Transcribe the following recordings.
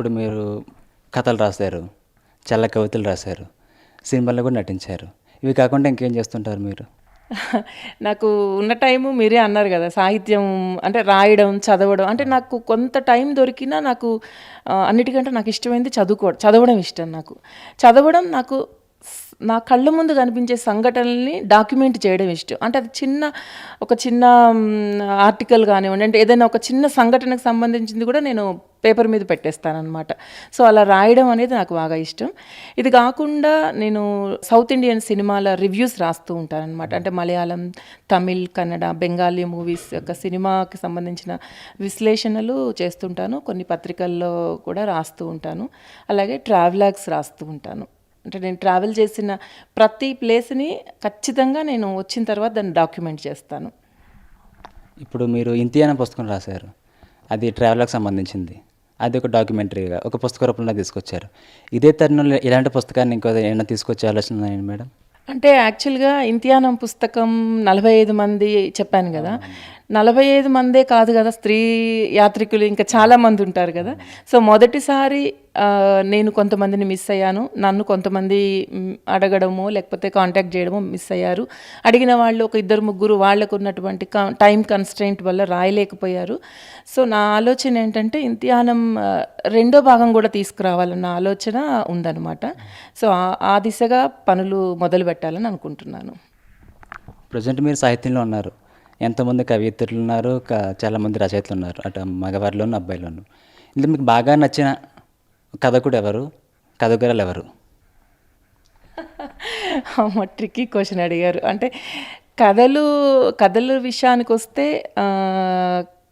ఇప్పుడు మీరు కథలు రాశారు చల్ల కవితలు రాశారు సినిమాల్లో కూడా నటించారు. ఇవి కాకుండా ఇంకేం చేస్తుంటారు మీరు? నాకు ఉన్న టైము మీరే అన్నారు కదా సాహిత్యం అంటే రాయడం చదవడం. అంటే నాకు కొంత టైం దొరికినా నాకు అన్నిటికంటే నాకు ఇష్టమైంది చదువుకోవడం చదవడం ఇష్టం నాకు. చదవడం నాకు నా కళ్ళ ముందు కనిపించే సంఘటనల్ని డాక్యుమెంట్ చేయడం ఇష్టం. అంటే అది చిన్న ఒక చిన్న ఆర్టికల్ కానివ్వండి అంటే ఏదైనా ఒక చిన్న సంఘటనకు సంబంధించింది కూడా నేను పేపర్ మీద పెట్టేస్తానన్నమాట. సో అలా రాయడం అనేది నాకు బాగా ఇష్టం. ఇది కాకుండా నేను సౌత్ ఇండియన్ సినిమాల రివ్యూస్ రాస్తూ ఉంటానన్నమాట. అంటే మలయాళం తమిళ్ కన్నడ బెంగాలీ మూవీస్ యొక్క సినిమాకి సంబంధించిన విశ్లేషణలు చేస్తుంటాను. కొన్ని పత్రికల్లో కూడా రాస్తూ ఉంటాను. అలాగే ట్రావెలాగ్స్ రాస్తూ ఉంటాను. అంటే నేను ట్రావెల్ చేసిన ప్రతి ప్లేస్ని ఖచ్చితంగా నేను వచ్చిన తర్వాత దాన్ని డాక్యుమెంట్ చేస్తాను. ఇప్పుడు మీరు ఇంతి అనే పుస్తకం రాశారు. అది ట్రావెల్కి సంబంధించింది. అది ఒక డాక్యుమెంటరీగా ఒక పుస్తక రూపంలో తీసుకొచ్చారు. ఇదే తరుణంలో ఇలాంటి పుస్తకాన్ని ఇంకో ఏమైనా తీసుకొచ్చే ఆలోచన మేడం? అంటే యాక్చువల్గా ఇంతియానం పుస్తకం నలభై ఐదు మంది చెప్పాను కదా. నలభై ఐదు మందే కాదు కదా స్త్రీ యాత్రికులు ఇంకా చాలా మంది ఉంటారు కదా. సో మొదటిసారి నేను కొంతమందిని మిస్ అయ్యాను. నన్ను కొంతమంది అడగడము లేకపోతే కాంటాక్ట్ చేయడమో మిస్ అయ్యారు. అడిగిన వాళ్ళు ఒక ఇద్దరు ముగ్గురు వాళ్ళకు ఉన్నటువంటి టైం కన్స్ట్రెయింట్ వల్ల రాయలేకపోయారు. సో నా ఆలోచన ఏంటంటే ఇంతియానం రెండో భాగం కూడా తీసుకురావాలన్న ఆలోచన ఉందన్నమాట. సో ఆ- దిశగా పనులు మొదలు పెట్టాలని అనుకుంటున్నాను. ప్రజెంట్ మీరు సాహిత్యంలో ఉన్నారు. ఎంతమంది కవియత్రులు ఉన్నారు? చాలామంది రచయితలు ఉన్నారు. అటు మగవారిలోను అబ్బాయిలోను. ఇందులో మీకు బాగా నచ్చిన కథకుడు ఎవరు కథకురాలు ఎవరు అమ్మ ట్రిక్కీ క్వశ్చన్ అడిగారు. అంటే కథలు కథల విషయానికి వస్తే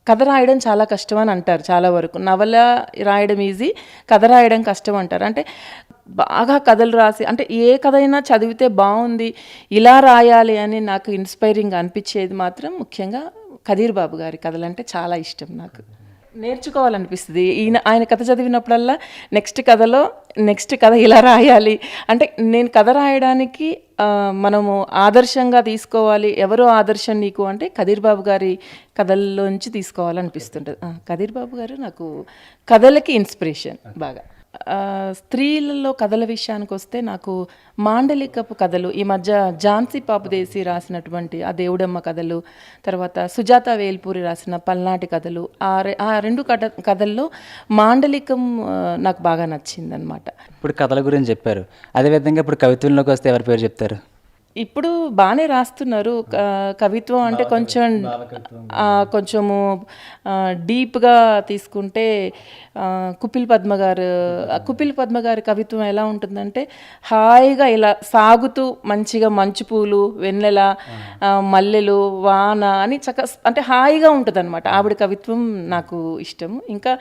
కథ రాయడం చాలా కష్టం అని అంటారు చాలా వరకు. నవల రాయడం ఈజీ కథ రాయడం కష్టం అంటారు. అంటే బాగా కథలు రాసి అంటే ఏ కథ అయినా చదివితే బాగుంది ఇలా రాయాలి అని నాకు ఇన్స్పైరింగ్ అనిపించేది మాత్రం ముఖ్యంగా కదీర్ బాబు గారి కథలు అంటే చాలా ఇష్టం నాకు. నేర్చుకోవాలనిపిస్తుంది. ఈయన ఆయన కథ చదివినప్పుడల్లా నెక్స్ట్ కథలో నెక్స్ట్ కథ ఇలా రాయాలి. అంటే నేను కథ రాయడానికి మనము ఆదర్శంగా తీసుకోవాలి. ఎవరో ఆదర్శం నీకు? అంటే కదీర్ బాబు గారి కథల్లోంచి తీసుకోవాలనిపిస్తుంటుంది. ఆ, కదీర్ బాబు గారు నాకు కథలకి ఇన్స్పిరేషన్ బాగా. స్త్రీలలో కథల విషయానికి వస్తే నాకు మాండలికపు కథలు ఈ మధ్య ఝాన్సీ పాపదేశి రాసినటువంటి ఆ దేవుడమ్మ కథలు తర్వాత సుజాత వేల్పూరి రాసిన పల్నాటి కథలు ఆ రె ఆ రెండు కథ కథల్లో మాండలికం నాకు బాగా నచ్చిందనమాట ఇప్పుడు కథల గురించి చెప్పారు. అదేవిధంగా ఇప్పుడు కవిత్వంలోకి వస్తే ఎవరి పేరు చెప్తారు? ఇప్పుడు బాగానే రాస్తున్నారు. కవిత్వం అంటే కొంచెం కొంచెము డీప్గా తీసుకుంటే కుపిల్ పద్మ గారు కుపిల్ పద్మ గారి కవిత్వం ఎలా ఉంటుందంటే హాయిగా ఇలా సాగుతూ మంచిగా మంచు పూలు వెన్నెల మల్లెలు వాన అని చక్క అంటే హాయిగా ఉంటుంది అనమాట ఆవిడ కవిత్వం నాకు ఇష్టం. ఇంకా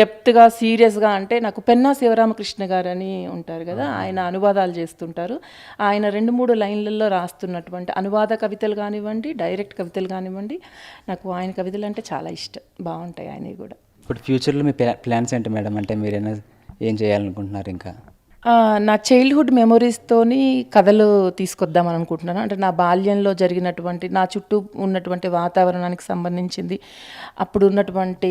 డెప్త్గా సీరియస్గా అంటే నాకు పెన్నా శివరామకృష్ణ గారు అని ఉంటారు కదా ఆయన అనువాదాలు చేస్తుంటారు. ఆయన రెండు మూడు లైన్లలో రాస్తున్నటువంటి అనువాద కవితలు కానివ్వండి డైరెక్ట్ కవితలు కానివ్వండి నాకు ఆయన కవితలు అంటే చాలా ఇష్టం. బాగుంటాయి ఆయనవి కూడా. ఇప్పుడు ఫ్యూచర్లో మీ ప్లా- ప్లాన్స్ ఏంటి మేడం? అంటే మీరు ఏం చేయాలనుకుంటున్నారు ఇంకా? నా చైల్డ్హుడ్ మెమొరీస్తోని కథలు తీసుకొద్దామని అనుకుంటున్నాను. అంటే నా బాల్యంలో జరిగినటువంటి నా చుట్టూ ఉన్నటువంటి వాతావరణానికి సంబంధించింది. అప్పుడు ఉన్నటువంటి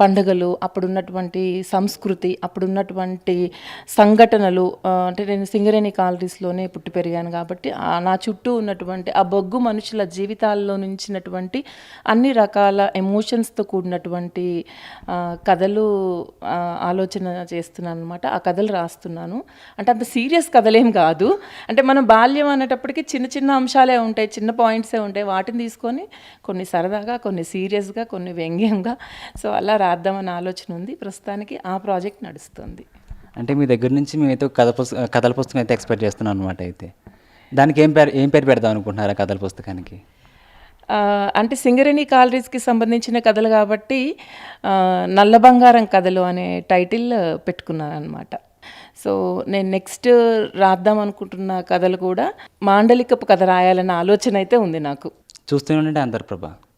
పండుగలు అప్పుడు ఉన్నటువంటి సంస్కృతి అప్పుడు ఉన్నటువంటి సంఘటనలు అంటే నేను సింగరేణి కాలరీస్లోనే పుట్టి పెరిగాను కాబట్టి నా చుట్టూ ఉన్నటువంటి ఆ బొగ్గు మనుషుల జీవితాల్లో నుంచినటువంటి అన్ని రకాల ఎమోషన్స్తో కూడినటువంటి కథలు ఆలోచన చేస్తున్నాను అనమాట ఆ కథలు రాస్తున్నాను అంటే అంత సీరియస్ కథలేం కాదు. అంటే మనం బాల్యం అనేటప్పటికి చిన్న చిన్న అంశాలే ఉంటాయి చిన్న పాయింట్సే ఉంటాయి. వాటిని తీసుకొని కొన్ని సరదాగా కొన్ని సీరియస్గా కొన్ని వ్యంగ్యంగా సో అలా రాద్దామని ఆలోచన ఉంది. ప్రస్తుతానికి ఆ ప్రాజెక్ట్ నడుస్తుంది. అంటే మీ దగ్గర నుంచి మేమైతే కథ పుస్తకం కథల పుస్తకం అయితే ఎక్స్పెక్ట్ చేస్తున్నాం అనమాట అయితే. దానికి ఏం పేరు ఏం పేరు పెడదాం అనుకుంటున్నారు ఆ కథల పుస్తకానికి? అంటే సింగరేణి కాలరీస్కి సంబంధించిన కథలు కాబట్టి నల్ల బంగారం కథలు అనే టైటిల్ పెట్టుకున్నాను అనమాట సో నేను నెక్స్ట్ రాద్దాం అనుకుంటున్న కథలు కూడా మాండలికపు కథ రాయాలన్న ఆలోచన అయితే ఉంది నాకు. చూస్తూనే ఉండండి అంతర్ప్రభ